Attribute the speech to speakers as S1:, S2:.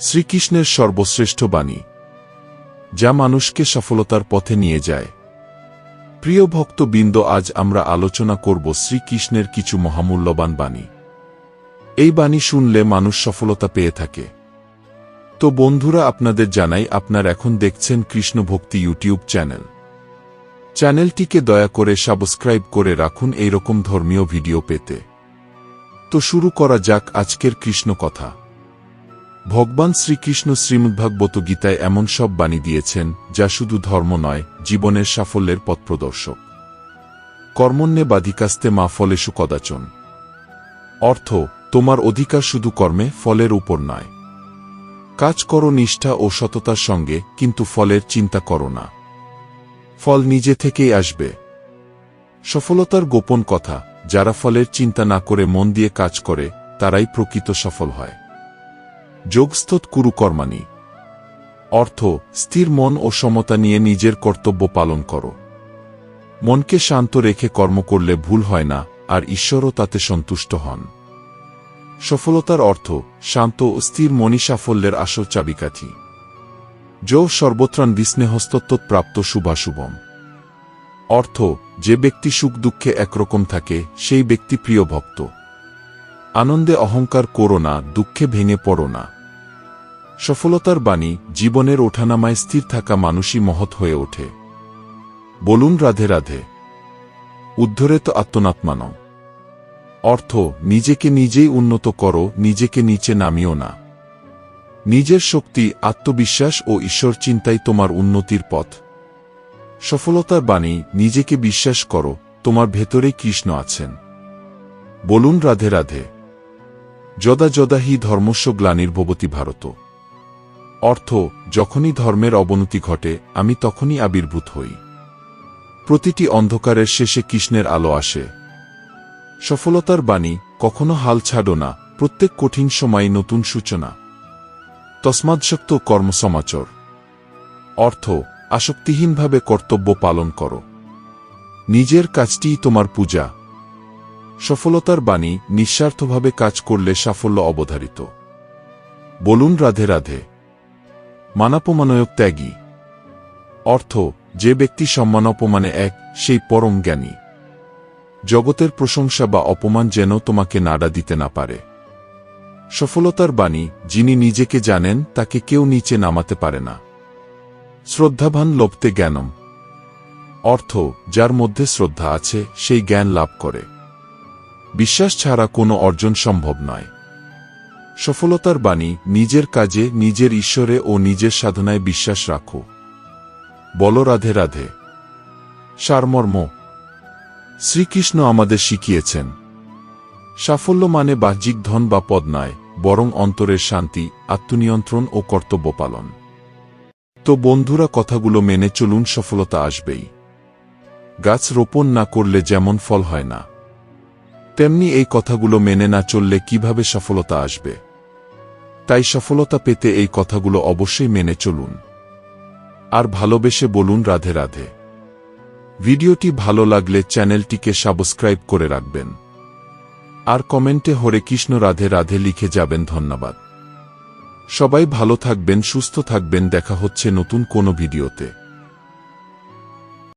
S1: শ্রীকৃষ্ণের সর্বশ্রেষ্ঠ বাণী, যা মানুষকে সফলতার পথে নিয়ে যায়। প্রিয় ভক্তবৃন্দ, আজ আমরা আলোচনা করব শ্রীকৃষ্ণের কিছু মহামূল্যবান বাণী। এই বাণী শুনলে মানুষ সফলতা পেয়ে থাকে। তো বন্ধুরা, আপনাদের জানাই, আপনার এখন দেখছেন কৃষ্ণ ভক্তি ইউটিউব চ্যানেল। চ্যানেলটিকে দয়া করে সাবস্ক্রাইব করে রাখুন এইরকম ধর্মীয় ভিডিও পেতে। তো শুরু করা যাক আজকের কৃষ্ণ কথা। ভগবান শ্রীকৃষ্ণ শ্রীমদ্ভাগবত গীতায় এমন সব বাণী দিয়েছেন, যা শুধু ধর্ম নয়, জীবনের সাফল্যের পথপ্রদর্শক কর্মণ্যে বাধিকাস্তে মা ফলেশু কদাচন। অর্থ, তোমার অধিকার শুধু কর্মে, ফলের উপর নয়। কাজ করো নিষ্ঠা ও সততার সঙ্গে, কিন্তু ফলের চিন্তা করো না। ফল নিজে থেকেই আসবে। সফলতার গোপন কথা, যারা ফলের চিন্তা না করে মন দিয়ে কাজ করে, তারাই প্রকৃত সফল হয়। যোগস্থত কুরুকর্মাণী। অর্থ, স্থির মন ও সমতা নিয়ে নিজের কর্তব্য পালন করো। মনকে শান্ত রেখে কর্ম করলে ভুল হয় না, আর ঈশ্বরও তাতে সন্তুষ্ট হন। সফলতার অর্থ, শান্ত ও স্থির মনি সাফল্যের আসল চাবিকাঠি। যৌ সর্বত্রাণ বিস্নেহস্তত্ব প্রাপ্ত শুভাশুভম। অর্থ, যে ব্যক্তি সুখ দুঃখে একরকম থাকে, সেই ব্যক্তি প্রিয় ভক্ত। আনন্দে অহংকার করো না, দুঃখে ভেঙে পড়ো না। সফলতার বাণী জীবনের ওঠানামায় স্থির থাকা মানুষই মহৎ হয়ে ওঠে। বলুন রাধে রাধে। উদ্ধরে তো আত্মনাত্মান অর্থ, নিজেকে নিজেই উন্নত করো, নিজেকে নিচে নামিও না। নিজের শক্তি, আত্মবিশ্বাস ও ঈশ্বর চিন্তাই তোমার উন্নতির পথ। সফলতার বাণী, নিজেকে বিশ্বাস করো, তোমার ভেতরেই কৃষ্ণ আছেন। বলুন রাধে রাধে। যদা যদা হি ধর্মস্ব গ্লানির্ভবতী ভারত। অর্থ, যখনই ধর্মের অবনতি ঘটে, আমি তখনই আবির্ভূত হই। প্রতিটি অন্ধকারের শেষে কৃষ্ণের আলো আসে। সফলতার বাণী, কখনো হাল ছাড়ো না, প্রত্যেক কঠিন সময় নতুন সূচনা। তসমাৎসক্ত কর্মসমাচর। অর্থ, আসক্তিহীনভাবে কর্তব্য পালন করো। নিজের কাজটিই তোমার পূজা। সফলতার বাণী, নিঃস্বার্থভাবে কাজ করলে সাফল্য অবধারিত। বলুন রাধে রাধে। মানাপমানয়ক ত্যাগী অর্থ, যে ব্যক্তি সম্মান অপমানে এক, সেই পরম জ্ঞানী। জগতের প্রশংসা বা অপমান যেন তোমাকে নাড়া দিতে না পারে। সফলতার বাণী, যিনি নিজেকে জানেন, তাকে কেউ নিচে নামাতে পারে না। শ্রদ্ধাভান লভতে জ্ঞানম। অর্থ, যার মধ্যে শ্রদ্ধা আছে, সেই জ্ঞান লাভ করে। বিশ্বাস ছাড়া কোনো অর্জন সম্ভব নয়। সফলতার বাণী নিজের কাজে, নিজের ঈশ্বরে ও নিজের সাধনায় বিশ্বাস রাখো। বল, রাধে রাধে। সারমর্ম। শ্রীকৃষ্ণ আমাদের শিখিয়েছেন, সাফল্য মানে বাহ্যিক ধন বা পদ নয়, বরং অন্তরের শান্তি, আত্মনিয়ন্ত্রণ ও কর্তব্য পালন। তো বন্ধুরা, কথাগুলো মেনে চলুন, সফলতা আসবেই। গাছ রোপণ না করলে যেমন ফল হয় না, তেমনি এই কথাগুলো মেনে না চললে কীভাবে সফলতা আসবে? তাই সফলতা পেতে এই কথাগুলো অবশ্যই মেনে চলুন। আর ভালোবেসে বলুন রাধে রাধে। ভিডিওটি ভালো লাগলে চ্যানেলটিকে সাবস্ক্রাইব করে রাখবেন। আর কমেন্টে হরে কৃষ্ণ রাধে রাধে লিখে যাবেন ধন্যবাদ। সবাই ভালো থাকবেন, সুস্থ থাকবেন, দেখা হচ্ছে নতুন কোনো ভিডিওতে।